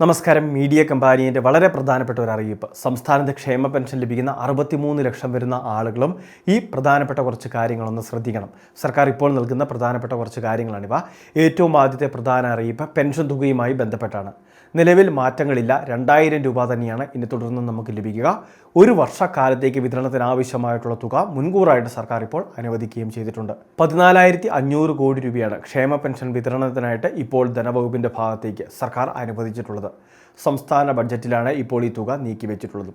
നമസ്കാരം. മീഡിയ കമ്പാനിയുടെ വളരെ പ്രധാനപ്പെട്ട ഒരു അറിയിപ്പ്. സംസ്ഥാനത്ത് ക്ഷേമ പെൻഷൻ ലഭിക്കുന്ന അറുപത്തിമൂന്ന് ലക്ഷം വരുന്ന ആളുകളും ഈ പ്രധാനപ്പെട്ട കുറച്ച് കാര്യങ്ങളൊന്ന് ശ്രദ്ധിക്കണം. സർക്കാർ ഇപ്പോൾ നൽകുന്ന പ്രധാനപ്പെട്ട കുറച്ച് കാര്യങ്ങളാണിവ. ഏറ്റവും ആദ്യത്തെ പ്രധാന അറിയിപ്പ് പെൻഷൻ തുകയുമായി ബന്ധപ്പെട്ടാണ്. നിലവിൽ മാറ്റങ്ങളില്ല. രണ്ടായിരം രൂപ തന്നെയാണ് ഇനി തുടർന്ന് നമുക്ക് ലഭിക്കുക. ഒരു വർഷക്കാലത്തേക്ക് വിതരണത്തിന് ആവശ്യമായിട്ടുള്ള തുക മുൻകൂറായിട്ട് സർക്കാർ ഇപ്പോൾ അനുവദിക്കുകയും ചെയ്തിട്ടുണ്ട്. പതിനാലായിരത്തി അഞ്ഞൂറ് കോടി രൂപയാണ് ക്ഷേമ പെൻഷൻ വിതരണത്തിനായിട്ട് ഇപ്പോൾ ധനവകുപ്പിന്റെ ഭാഗത്തേക്ക് സർക്കാർ അനുവദിച്ചിട്ടുള്ളത്. സംസ്ഥാന ബഡ്ജറ്റിലാണ് ഇപ്പോൾ ഈ തുക നീക്കിവെച്ചിട്ടുള്ളത്.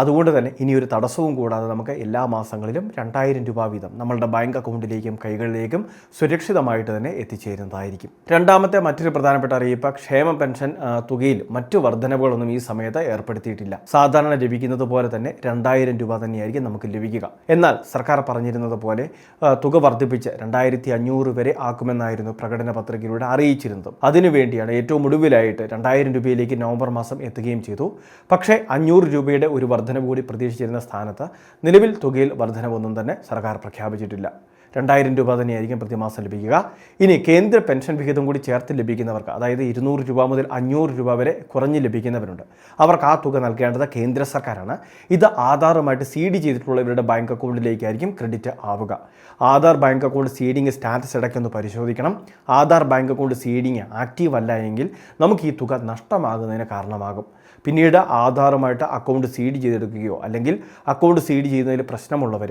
അതുകൊണ്ട് തന്നെ ഇനി ഒരു തടസ്സവും കൂടാതെ നമുക്ക് എല്ലാ മാസങ്ങളിലും രണ്ടായിരം രൂപ വീതം നമ്മളുടെ ബാങ്ക് അക്കൗണ്ടിലേക്കും കൈകളിലേക്കും സുരക്ഷിതമായിട്ട് തന്നെ എത്തിച്ചേരുന്നതായിരിക്കും. രണ്ടാമത്തെ മറ്റൊരു പ്രധാനപ്പെട്ട അറിയിപ്പ് ക്ഷേമ പെൻഷൻ തുകയിൽ മറ്റു വർധനവുകളൊന്നും ഈ സമയത്ത് ഏർപ്പെടുത്തിയിട്ടില്ല. സാധാരണ ലഭിക്കുന്നത് പോലെ തന്നെ രണ്ടായിരം രൂപ തന്നെയായിരിക്കും നമുക്ക് ലഭിക്കുക. എന്നാൽ സർക്കാർ പറഞ്ഞിരുന്നത് പോലെ തുക വർദ്ധിപ്പിച്ച് രണ്ടായിരത്തി അഞ്ഞൂറ് വരെ ആക്കുമെന്നായിരുന്നു പ്രകടന പത്രികയിലൂടെ അറിയിച്ചിരുന്നത്. അതിനുവേണ്ടിയാണ് ഏറ്റവും ഒടുവിലായിട്ട് രണ്ടായിരം രൂപയിലേക്ക് നവംബർ മാസം എത്തുകയും ചെയ്തു. പക്ഷേ അഞ്ഞൂറ് രൂപയുടെ ഒരു വർധനവ് കൂടി പ്രതീക്ഷിച്ചിരുന്ന സ്ഥാനത്ത് നിലവിൽ തുകയിൽ വർധനവൊന്നും തന്നെ സർക്കാർ പ്രഖ്യാപിച്ചിട്ടില്ല. രണ്ടായിരം രൂപ തന്നെയായിരിക്കും പ്രതിമാസം ലഭിക്കുക. ഇനി കേന്ദ്ര പെൻഷൻ വിഹിതം കൂടി ചേർത്ത് ലഭിക്കുന്നവർക്ക് അതായത് ഇരുന്നൂറ് രൂപ മുതൽ അഞ്ഞൂറ് രൂപ വരെ കുറഞ്ഞ് ലഭിക്കുന്നവരുണ്ട്. അവർക്ക് ആ തുക നൽകേണ്ടത് കേന്ദ്ര സർക്കാരാണ്. ഇത് ആധാറുമായിട്ട് സീഡ് ചെയ്തിട്ടുള്ള ഇവരുടെ ബാങ്ക് അക്കൗണ്ടിലേക്കായിരിക്കും ക്രെഡിറ്റ് ആവുക. Aadhaar bank account seeding status ഇടയ്ക്കൊന്ന് പരിശോധിക്കണം. Aadhaar bank account seeding active അല്ല എങ്കിൽ നമുക്ക് ഈ തുക നഷ്ടമാകുന്നതിന് കാരണമാകും. പിന്നീട് ആധാറുമായിട്ട് അക്കൗണ്ട് സീഡ് ചെയ്തെടുക്കുകയോ അല്ലെങ്കിൽ അക്കൗണ്ട് സീഡ് ചെയ്യുന്നതിൽ പ്രശ്നമുള്ളവർ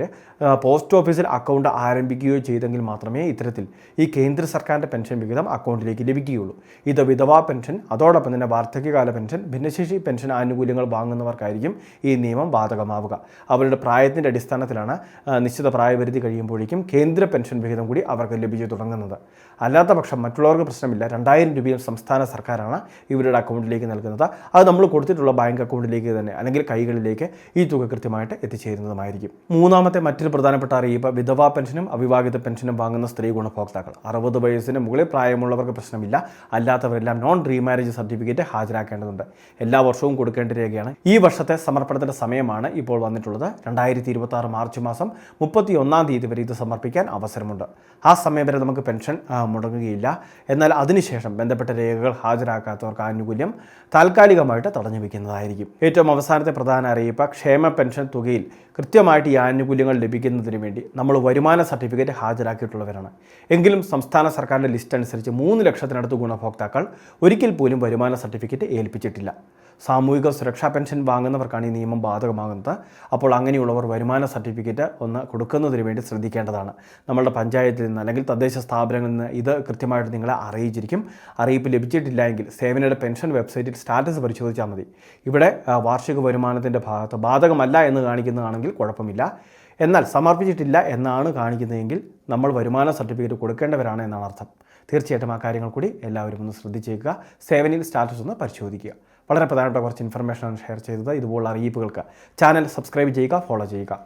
പോസ്റ്റ് ഓഫീസിൽ അക്കൗണ്ട് ആരംഭിക്കുകയോ ചെയ്തെങ്കിൽ മാത്രമേ ഇത്തരത്തിൽ ഈ കേന്ദ്ര സർക്കാരിന്റെ പെൻഷൻ വിഹിതം അക്കൗണ്ടിലേക്ക് ലഭിക്കുകയുള്ളൂ. ഇത് വിധവാ പെൻഷൻ അതോടൊപ്പം തന്നെ വാർദ്ധക്യകാല പെൻഷൻ ഭിന്നശേഷി പെൻഷൻ ആനുകൂല്യങ്ങൾ വാങ്ങുന്നവർക്കായിരിക്കും ഈ നിയമം ബാധകമാവുക. അവരുടെ പ്രായത്തിന്റെ അടിസ്ഥാനത്തിലാണ് നിശ്ചിത പ്രായപരിധി കഴിയുമ്പോഴേക്കും കേന്ദ്ര പെൻഷൻ വിഹിതം കൂടി അവർക്ക് ലഭിച്ചു തുടങ്ങുന്നത്. അല്ലാത്ത പക്ഷം മറ്റുള്ളവർക്ക് പ്രശ്നമില്ല. രണ്ടായിരം രൂപയും സംസ്ഥാന സർക്കാരാണ് ഇവരുടെ അക്കൗണ്ടിലേക്ക് നൽകുന്നത്. അത് നമ്മൾ കൊടുത്തിട്ടുള്ള ബാങ്ക് അക്കൗണ്ടിലേക്ക് തന്നെ അല്ലെങ്കിൽ കൈകളിലേക്ക് ഈ തുക കൃത്യമായിട്ട് എത്തിച്ചേരുന്നതുമായിരിക്കും. മൂന്നാമത്തെ മറ്റൊരു പ്രധാനപ്പെട്ട അറിയിപ്പ് വിധവാ പെൻഷനും അവിവാഹിത പെൻഷനും വാങ്ങുന്ന സ്ത്രീ ഗുണഭോക്താക്കൾ. അറുപത് വയസ്സിന് മുകളിൽ പ്രായമുള്ളവർക്ക് പ്രശ്നമില്ല. അല്ലാത്തവരെല്ലാം നോൺ റീമാരേജ് സർട്ടിഫിക്കറ്റ് ഹാജരാക്കേണ്ടതുണ്ട്. എല്ലാ വർഷവും കൊടുക്കേണ്ട രേഖയാണ്. ഈ വർഷത്തെ സമർപ്പണത്തിന്റെ സമയമാണ് ഇപ്പോൾ വന്നിട്ടുള്ളത്. രണ്ടായിരത്തി ഇരുപത്തി ആറ് മാർച്ച് മാസം മുപ്പത്തി ഒന്നാം തീയതി വരെ ഇത് സമർപ്പിക്കാൻ അവസരമുണ്ട്. ആ സമയം വരെ നമുക്ക് പെൻഷൻ മുടങ്ങുകയില്ല. എന്നാൽ അതിനുശേഷം ബന്ധപ്പെട്ട രേഖകൾ ഹാജരാക്കാത്തവർക്ക് ആനുകൂല്യം താൽക്കാലികമായിട്ട് തടഞ്ഞു വയ്ക്കുന്നതായിരിക്കും. ഏറ്റവും അവസാനത്തെ പ്രധാന അറിയിപ്പ് ക്ഷേമ പെൻഷൻ തുകയിൽ കൃത്യമായിട്ട് ഈ ആനുകൂല്യങ്ങൾ ലഭിക്കുന്നതിന് വേണ്ടി നമ്മൾ വരുമാന സർട്ടിഫിക്കറ്റ് ഹാജരാക്കിയിട്ടുള്ളവരാണ്. എങ്കിലും സംസ്ഥാന സർക്കാരിന്റെ ലിസ്റ്റ് അനുസരിച്ച് മൂന്ന് ലക്ഷത്തിനടുത്ത് ഗുണഭോക്താക്കൾ ഒരിക്കൽ പോലും വരുമാന സർട്ടിഫിക്കറ്റ് ഏൽപ്പിച്ചിട്ടില്ല. സാമൂഹിക സുരക്ഷാ പെൻഷൻ വാങ്ങുന്നവർക്കാണ് ഈ നിയമം ബാധകമാകുന്നത്. അപ്പോൾ അങ്ങനെയുള്ളവർ വരുമാന സർട്ടിഫിക്കറ്റ് ഒന്ന് കൊടുക്കുന്നതിന് വേണ്ടി ശ്രദ്ധിക്കേണ്ടതാണ്. നമ്മളുടെ പഞ്ചായത്തിൽ നിന്ന് അല്ലെങ്കിൽ തദ്ദേശ സ്ഥാപനങ്ങളിൽ നിന്ന് ഇത് കൃത്യമായിട്ട് നിങ്ങളെ അറിയിച്ചിരിക്കും. അറിയിപ്പ് ലഭിച്ചിട്ടില്ല എങ്കിൽ സേവനയുടെ പെൻഷൻ വെബ്സൈറ്റിൽ സ്റ്റാറ്റസ് പരിശോധിച്ചാൽ മതി. ഇവിടെ വാർഷിക വരുമാനത്തിന്റെ ഭാഗത്ത് ബാധകമല്ല എന്ന് കാണിക്കുന്നതാണെങ്കിൽ കുഴപ്പമില്ല. എന്നാൽ സമർപ്പിച്ചിട്ടില്ല എന്നാണ് കാണിക്കുന്നതെങ്കിൽ നമ്മൾ വരുമാന സർട്ടിഫിക്കറ്റ് കൊടുക്കേണ്ടവരാണ് എന്നാണ് അർത്ഥം. തീർച്ചയായിട്ടും ആ കാര്യങ്ങൾ കൂടി എല്ലാവരും ഒന്ന് ശ്രദ്ധിച്ചേക്കുക. സേവനിൽ സ്റ്റാറ്റസ് ഒന്ന് പരിശോധിക്കുക. വളരെ പ്രധാനപ്പെട്ട കുറച്ച് ഇൻഫർമേഷനാണ് ഷെയർ ചെയ്തത്. ഇതുപോലുള്ള അറിയിപ്പുകൾക്ക് ചാനൽ സബ്സ്ക്രൈബ് ചെയ്യുക ഫോളോ ചെയ്യുക.